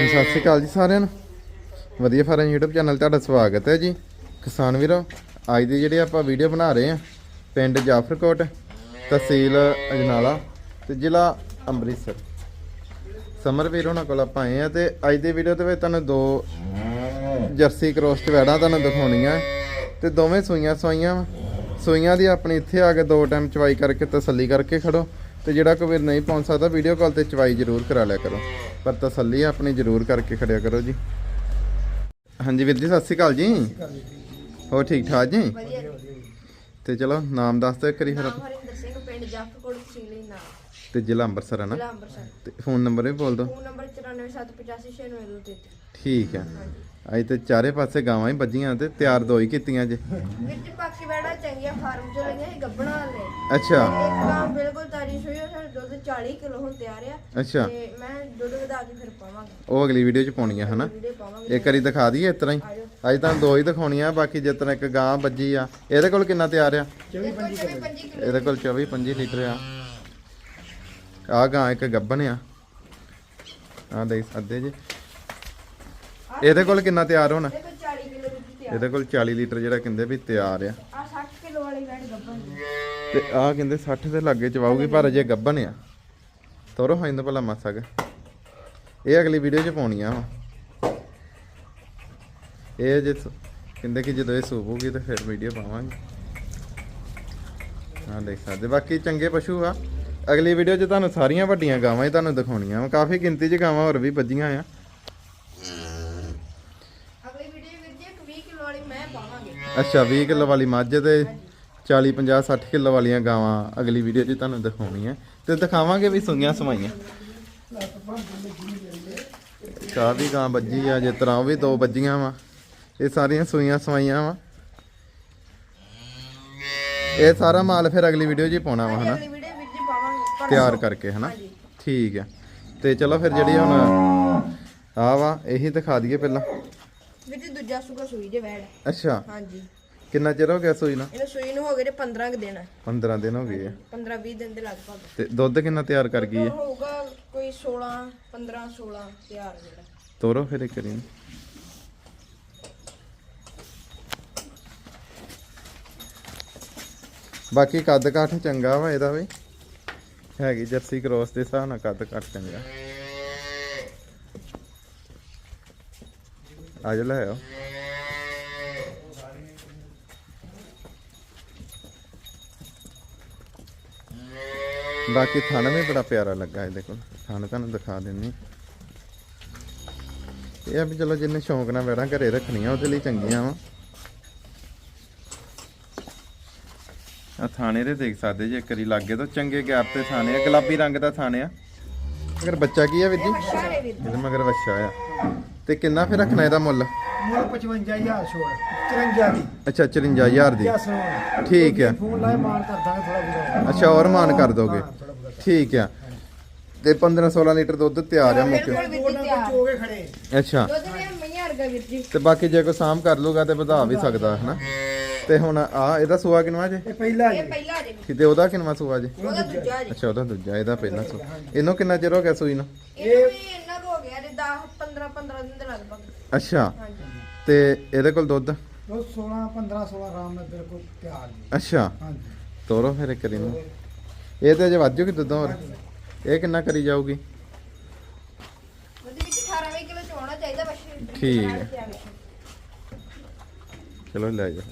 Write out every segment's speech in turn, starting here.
ਸਤਿ ਸ਼੍ਰੀ ਅਕਾਲ ਜੀ ਸਾਰਿਆਂ ਨੂੰ। ਵਧੀਆ ਫਾਰਮ YouTube ਚੈਨਲ ਤੁਹਾਡਾ ਸਵਾਗਤ ਹੈ ਜੀ। ਕਿਸਾਨ ਵੀਰੋ, ਅੱਜ ਦੀ ਜਿਹੜੀ ਆਪਾਂ ਵੀਡੀਓ ਬਣਾ ਰਹੇ ਹਾਂ, ਪਿੰਡ ਜਾਫਰਕੋਟ, ਤਹਿਸੀਲ ਅਜਨਾਲਾ ਤੇ ਜ਼ਿਲ੍ਹਾ ਅੰਮ੍ਰਿਤਸਰ। ਸਮਰ ਵੀਰ ਉਹਨਾਂ ਕੋਲ ਆਪਾਂ ਆਏ ਆ ਤੇ ਅੱਜ ਦੀ ਵੀਡੀਓ ਦੇ ਵਿੱਚ ਤੁਹਾਨੂੰ ਦੋ ਜਰਸੀ ਕ੍ਰੋਸ ਚਵੈੜਾਂ ਤੁਹਾਨੂੰ ਦਿਖਾਉਣੀਆਂ। ਤੇ ਦੋਵੇਂ ਸੂਈਆਂ ਸਵਾਈਆਂ ਵਾਂ। ਸੂਈਆਂ ਦੀ ਆਪਣੀ ਇੱਥੇ ਆ ਕੇ ਦੋ ਟਾਈਮ ਚਵਾਈ ਕਰਕੇ ਤਸੱਲੀ ਕਰਕੇ ਖੜੋ। ਤੇ ਜਿਹੜਾ ਕੋਈ ਵੀਰ ਨਹੀਂ ਪਹੁੰਚ ਸਕਦਾ ਵੀਡੀਓ ਕਾਲ ਤੇ ਚਵਾਈ ਜ਼ਰੂਰ ਕਰਾ ਲਿਆ ਕਰੋ। ਪਰ ਤਸੱਲੀ ਆਪਣੀ ਜ਼ਰੂਰ ਕਰਕੇ ਖੜਿਆ ਕਰੋ ਜੀ। ਹਾਂਜੀ ਵੀਰ ਜੀ ਸਤਿ ਸ਼੍ਰੀ ਅਕਾਲ ਜੀ। ਹੋਰ ਠੀਕ ਠਾਕ ਜੀ? ਤੇ ਚਲੋ ਨਾਮ ਦੱਸ ਦਿਓ ਇੱਕ ਵਾਰੀ ਫਿਰ ਹਰਿੰਦਰ ਸਿੰਘ ਪਿੰਡ ਜਾਫਰਕੋਟ ਤਹਿਸੀਲ ਨਾਮ ਤੇ ਜ਼ਿਲ੍ਹਾ ਅੰਮ੍ਰਿਤਸਰ ਹੈ ਨਾ? ਜ਼ਿਲ੍ਹਾ ਅੰਮ੍ਰਿਤਸਰ। ਤੇ ਫੋਨ ਨੰਬਰ ਵੀ ਬੋਲ ਦਿਓ। ਫੋਨ ਨੰਬਰ 9478569233 ਠੀਕ ਹੈ ਅੱਜ ਤੇ ਚਾਰੇ ਪਾਸੇ ਗਾਵਾਂ ਹੀ ਵੱਜੀਆਂ ਤੇ ਤਿਆਰ ਦੋ ਹੀ ਕੀਤੀਆਂ ਜੇ। ਵਿੱਚ ਬਾਕੀ ਬੈੜਾ ਚੰਗੀਆਂ ਫਾਰਮ ਚੋਂ ਲਈਆਂ ਸੀ ਗੱਬਣਾ ਵਾਲੇ। ਅੱਛਾ। ਬਿਲਕੁਲ ਤਾਰੀ ਸੋਈ ਉਹ ਸਾਡੇ ਦੁੱਧ 40 ਕਿਲੋ ਹੁਣ ਤਿਆਰ ਆ। ਅੱਛਾ। ਤੇ ਮੈਂ ਦੁੱਧ ਵਧਾ ਕੇ ਫਿਰ ਪਾਵਾਂਗਾ। ਉਹ ਅਗਲੀ ਵੀਡੀਓ ਚ ਪਾਉਣੀਆਂ ਹਨਾ? ਵੀਡੀਓ ਪਾਵਾਂਗੇ। ਇੱਕ ਵਾਰੀ ਦਿਖਾ ਦਈਏ ਇਸ ਤਰ੍ਹਾਂ ਹੀ। ਅੱਜ ਤਾਂ ਦੋ ਹੀ ਦਿਖਾਉਣੀਆਂ ਬਾਕੀ ਜਿਸ ਤਰ੍ਹਾਂ ਇੱਕ ਗਾਂ ਵੱਜੀ ਆ। ਇਹਦੇ ਕੋਲ ਕਿੰਨਾ ਤਿਆਰ ਆ? 24 25 ਕਿਲੋ। ਇਹਦੇ ਕੋਲ 24 25 ਲੀਟਰ ਆ। ਆ ਗਾਂ ਇੱਕ ਗੱਬਨ ਆ। ਆ ਦੇਖ ਸਕਦੇ ਜੀ। ਇਹਦੇ ਕੋਲ ਕਿੰਨਾ ਤਿਆਰ ਹੋਣਾ? ਦੇਖੋ 40 ਕਿਲੋ ਦੁੱਧ ਤਿਆਰ। ਇਹਦੇ ਕੋਲ 40 ਲੀਟਰ ਜਿਹੜਾ ਕਹਿੰਦੇ ਵੀ ਤਿਆਰ ਆ। ਤੇ ਆ ਕਹਿੰਦੇ 60 ਦੇ ਲਾਗੇ ਚਵਾਉਗੀ ਪਰ ਅਜੇ ਗੱਬਨ ਆ। ਤੋਰੋ ਹਾਂ ਇਹਨੂੰ ਭਲਾ ਮਾਸਾ ਕੁ। ਇਹ ਅਗਲੀ ਵੀਡੀਓ 'ਚ ਪਾਉਣੀਆਂ ਵਾ ਇਹ ਜੇ ਕਹਿੰਦੇ ਕਿ ਜਦੋਂ ਇਹ ਸੂਪੂਗੀ ਤਾਂ ਫਿਰ ਵੀਡੀਓ ਪਾਵਾਂਗੇ। ਹਾਂ ਦੇਖ ਸਕਦੇ ਬਾਕੀ ਚੰਗੇ ਪਸ਼ੂ ਆ। ਅਗਲੀ ਵੀਡੀਓ 'ਚ ਤੁਹਾਨੂੰ ਸਾਰੀਆਂ ਵੱਡੀਆਂ ਗਾਵਾਂ ਹੀ ਤੁਹਾਨੂੰ ਦਿਖਾਉਣੀਆਂ ਕਾਫੀ ਗਿਣਤੀ 'ਚ ਗਾਵਾਂ ਹੋਰ ਵੀ ਵੱਜੀਆਂ ਆ। ਅਗਲੀ ਵੀਡੀਓ ਵਿੱਚ ਇੱਕ 20 ਕਿਲੋ ਵਾਲੀ ਮੈਂ ਪਾਵਾਂਗੇ। ਅੱਛਾ 20 ਕਿਲੋ ਵਾਲੀ ਮੱਝ ਤੇ 40 50 60 ਕਿਲੋ ਵਾਲੀਆਂ ਗਾਵਾਂ ਅਗਲੀ ਵੀਡੀਓ 'ਚ ਤੁਹਾਨੂੰ ਦਿਖਾਉਣੀਆਂ। ਤੇ ਦਿਖਾਵਾਂਗੇ ਵੀ ਸੁਈਆਂ ਸਵਾਈਆਂ ਕਾ ਵੀ ਗਾਂ ਵੱਜੀ ਆ ਜਿਸ ਤਰ੍ਹਾਂ ਉਹ ਵੀ ਦੋ ਵੱਜੀਆਂ ਵਾ। ਇਹ ਸਾਰੀਆਂ ਸੂਈਆਂ ਸਵਾਈਆਂ ਵਾ। ਇਹ ਸਾਰਾ ਮਾਲ ਫਿਰ ਅਗਲੀ ਵੀਡੀਓ 'ਚ ਹੀ ਪਾਉਣਾ ਵਾ ਹਨਾ? ਹੀ। ਤਿਆਰ ਕਰਕੇ ਹਨਾ। ਠੀਕ ਆ। ਤੇ ਚਲੋ ਫਿਰ ਜਿਹੜੀ ਹੁਣ ਆ ਵਾ ਇਹੀ ਦਿਖਾ ਦਈਏ ਪਹਿਲਾਂ। ਵਿੱਚ ਦੂਜਾ ਸੁਗਾ ਸੂਈ ਜੇ ਵੈੜ ਅੱਛਾ। ਹਾਂਜੀ। ਕਿੰਨਾ ਚਿਰ ਹੋ ਗਿਆ ਸੂਈ ਨੂੰ ਇਹਨੂੰ ਸੂਈ ਨੂੰ ਹੋ ਗਏ ਨੇ 15 ਕੁ ਦਿਨ। 15 ਦਿਨ ਹੋ ਗਏ ਆ। 15 20 ਦਿਨ ਦੇ ਲਗਭਗ। ਤੇ ਦੁੱਧ ਕਿੰਨਾ ਤਿਆਰ ਕਰ ਗਈ ਹੈ ਹੋਊਗਾ ਕੋਈ 16 15 16 ਤਿਆਰ ਜਿਹੜਾ। ਤੋਰੋ ਫਿਰ ਇੱਕ ਵਾਰੀ ਬਾਕੀ ਕੱਦ ਕਾਠ ਚੰਗਾ ਵਾ ਇਹਦਾ ਵੀ। ਹੈਗੀ ਜਰਸੀ ਕ੍ਰੋਸ ਦੇ ਹਿਸਾਬ ਨਾਲ ਕੱਦ ਕਾਠ ਚੰਗਾ। ਅੱਜ ਲੈ ਆਓ। ਬਾਕੀ ਥਣ ਵੀ ਬੜਾ ਪਿਆਰਾ ਲੱਗਾ ਇਹਦੇ ਕੋਲ। ਥਣ ਤੁਹਾਨੂੰ ਦਿਖਾ ਦਿੰਨੀ। ਇਹ ਆ ਵੀ ਚਲੋ ਜਿੰਨੇ ਸ਼ੌਂਕ ਨਾਲ ਵੈੜਾਂ ਘਰੇ ਰੱਖਣੀਆਂ ਉਹਦੇ ਲਈ ਚੰਗੀਆਂ ਵਾ। ਆ ਥਾਣੇ ਦੇ ਦੇਖ ਸਕਦੇ ਜੇ ਕਰੀ ਲੱਗੇ ਤਾਂ ਚੰਗੇ ਗੈਪ ਤੇ ਥਾਣੇ ਆ ਗੁਲਾਬੀ ਰੰਗ ਦਾ ਥਾਣੇ ਆ। ਅਗਰ ਬੱਚਾ ਕੀ ਆ ਵੀਰ ਜੀ? ਇਹਦੇ ਮਗਰ ਵੱਛਾ ਆ ਤੇ ਕਿੰਨਾ ਫਿਰ ਰੱਖਣਾ ਇਹਦਾ ਮੁੱਲ? ਮੁੱਲ 55000 ਛੋੜ 53 ਦੀ। ਅੱਛਾ 54000 ਦੀ। ਕਿਆ ਸੁਣਾਉਣਾ ਠੀਕ ਆ ਫੋਨ ਲਾਏ ਮਾਨ ਕਰ ਦਾਂਗੇ ਥੋੜਾ ਬਹੁਤਾ। ਅੱਛਾ ਹੋਰ ਮਾਨ ਕਰ ਦੋਗੇ? ਹਾਂ, ਠੀਕ ਆ ਤੇ 15 16 ਲੀਟਰ ਦੁੱਧ ਤਿਆਰ ਆ ਮੁੱਕ ਚੋਗੇ ਖੜੇ ਅੱਛਾ। ਦੁੱਧ ਵੀ ਮਈਆਂ ਵਰਗਾ ਵੀਰ ਜੀ। ਤੇ ਬਾਕੀ ਜੇ ਕੋਈ ਸਾਮ ਕਰ ਲੂਗਾ ਤੇ ਵਧਾ ਵੀ ਸਕਦਾ ਹਨਾ? ਤੇ ਹੁਣ ਆ ਇਹਦਾ ਸੂਆ ਕਿਨਵਾ ਜੇ? ਇਹ ਪਹਿਲਾ ਇਹ ਜੀ। ਪਹਿਲਾ ਜੇ। ਕਿਤੇ ਉਹਦਾ ਕਿਨਵਾ ਸੂਆ ਜੇ? ਉਹਦਾ ਦੂਜਾ ਜੀ। ਅੱਛਾ ਉਹਦਾ ਦੂਜਾ ਇਹਦਾ ਪਹਿਲਾ ਸੂਆ। ਇਹਨੂੰ ਕਿੰਨਾ ਚਿਰ ਹੋ ਗਿਆ ਸੂਈ ਨੂੰ? ਇਹ ਹੋ 10 15 15 ਦਿਨ ਦੇ ਲਗਭਗ। ਅੱਛਾ। ਹਾਂਜੀ। ਤੇ ਇਹਦੇ ਕੋਲ ਦੁੱਧ? ਉਹ 16 15 16 ਆਰਾਮ ਨਾਲ ਬਿਲਕੁਲ ਤਿਆਰ ਜੀ। ਅੱਛਾ। ਹਾਂਜੀ। ਤੋਰੋ ਫਿਰ ਇੱਕ ਵਾਰੀ ਨੂੰ ਇਹ ਤੇ ਅਜੇ ਵਾਜੂ ਕਿ ਦੁੱਧ ਹੋਰ? ਇਹ ਕਿੰਨਾ ਕਰੀ ਜਾਊਗੀ? ਉਹਦੇ ਵਿੱਚ 18 20 ਕਿਲੋ ਚੋਣਾ ਚਾਹੀਦਾ ਬਸ। ਠੀਕ ਹੈ। ਚਲੋ ਲੈ ਜਾ।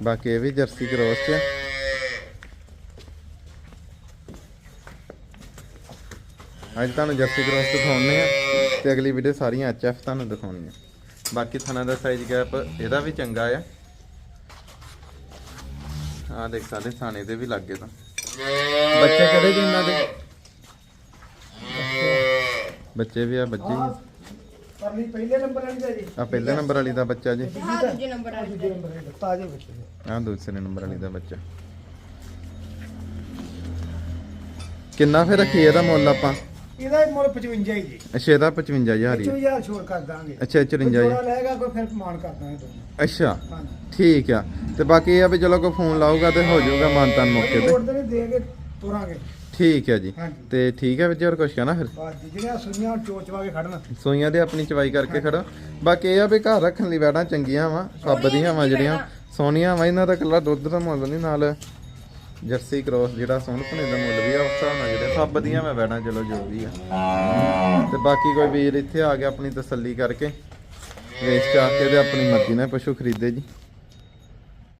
ਬਾਕੀ ਇਹ ਵੀ ਜਰਸੀ ਕ੍ਰੋਸ ਚ ਹੈ। ਅੱਜ ਤੁਹਾਨੂੰ ਜਰਸੀ ਕ੍ਰੋਸ ਦਿਖਾਉਣੇ ਆ ਤੇ ਅਗਲੀ ਵੀਡੀਓ ਸਾਰੀਆਂ ਐਚਐਫ ਤੁਹਾਨੂੰ ਦਿਖਾਉਣੀ ਆ ਬਾਕੀ ਥਣਾ ਦਾ ਸਾਈਜ਼ ਗੈਪ ਇਹਦਾ ਵੀ ਚੰਗਾ ਆ। ਆ ਦੇਖ ਸਾਡੇ ਥਾਣੇ ਦੇ ਵੀ ਲੱਗੇ ਤਾਂ। ਬੱਚੇ ਕਿਹੜੇ ਜੀ ਦੇ? ਬੱਚੇ ਵੀ ਆ, ਬੱਚੇ ਆਹ ਪਰਲੀ ਪਹਿਲੇ ਨੰਬਰ ਵਾਲੀ ਦਾ ਜੀ। ਆ ਪਹਿਲੇ ਨੰਬਰ ਵਾਲੀ ਦਾ ਬੱਚਾ ਜੀ। ਹਾਂ ਦੂਜੇ ਨੰਬਰ ਵਾਲੀ ਦੂਜੇ ਨੰਬਰ ਵਾਲੀ ਦਾ ਤਾਜ਼ੇ ਬੱਚੇ ਆ ਦੂਸਰੇ ਨੰਬਰ ਵਾਲੀ ਦਾ ਬੱਚਾ। ਕਿੰਨਾ ਫਿਰ ਰੱਖੀ ਇਹਦਾ ਮੁੱਲ ਆਪਾਂ? ਇਹਦਾ ਹੀ ਮੁੱਲ 55 ਹੀ ਜੀ। ਅੱਛਾ ਇਹਦਾ 55000 ਹੀ। ਆ। 55000 ਛੋੜ ਕਰ ਦਾਂਗੇ। ਅੱਛਾ 54 ਜੀ ਥੋੜਾ ਲੈਗਾ ਕੋਈ ਫਿਰ ਮਾਨ ਕਰ ਦਾਂਗੇ ਅੱਛਾ ਹਾਂਜੀ। ਠੀਕ ਆ। ਤੇ ਬਾਕੀ ਇਹ ਆ ਵੀ ਚਲੋ ਕੋਈ ਫੋਨ ਲਾਊਗਾ ਤੇ ਹੋ ਜਾਊਗਾ ਮਾਨਤਾਨ ਮੌਕੇ ਤੇ। ਰੋਡ ਤੇ ਵੀ ਦੇ ਕੇ ਤੁਰਾਂਗੇ। ਠੀਕ ਹੈ ਜੀ। ਹਾਂਜੀ। ਤੇ ਠੀਕ ਹੈ ਵੀਰ ਜੀ ਹੋਰ ਕੁਛ ਕਹਿਣਾ ਫਿਰ? ਬਸ ਜੀ ਜਿਹੜੀਆਂ ਸੁਈਆਂ ਚੋਚਵਾ ਕੇ ਖੜਨ। ਸੋਈਆਂ ਦੇ ਆਪਣੀ ਚਵਾਈ ਕਰਕੇ ਖੜੋ। ਬਾਕੀ ਇਹ ਆ ਵੀ ਘਰ ਰੱਖਣ ਲਈ ਵੈੜਾਂ ਚੰਗੀਆਂ ਵਾ ਸੱਬ ਦੀਆਂ ਵਾ ਜਿਹੜੀਆਂ। ਸੋਹਣੀਆਂ ਵਾ ਇਹਨਾਂ ਦਾ ਇਕੱਲਾ ਦੁੱਧ ਦਾ ਮੁੱਲ ਨਹੀਂ ਨਾਲ ਜਰਸੀ ਕ੍ਰੋਸ ਜਿਹੜਾ ਸੋਹਣ ਭਣੇ ਦਾ ਮੁੱਲ ਵੀ ਆ ਉਸ ਹਿਸਾਬ ਨਾਲ ਜਿਹੜੇ ਸੱਬ ਦੀਆਂ ਵਾ ਵੈੜਾਂ ਚਲੋ ਜੋ ਵੀ ਆ। ਤੇ ਬਾਕੀ ਕੋਈ ਵੀਰ ਇੱਥੇ ਆ ਗਿਆ ਆਪਣੀ ਤਸੱਲੀ ਕਰਕੇ ਵੇਚ ਚਾਹ ਕੇ ਤੇ ਆਪਣੀ ਮਰਜ਼ੀ ਨਾਲ ਪਸ਼ੂ ਖਰੀਦੇ ਜੀ।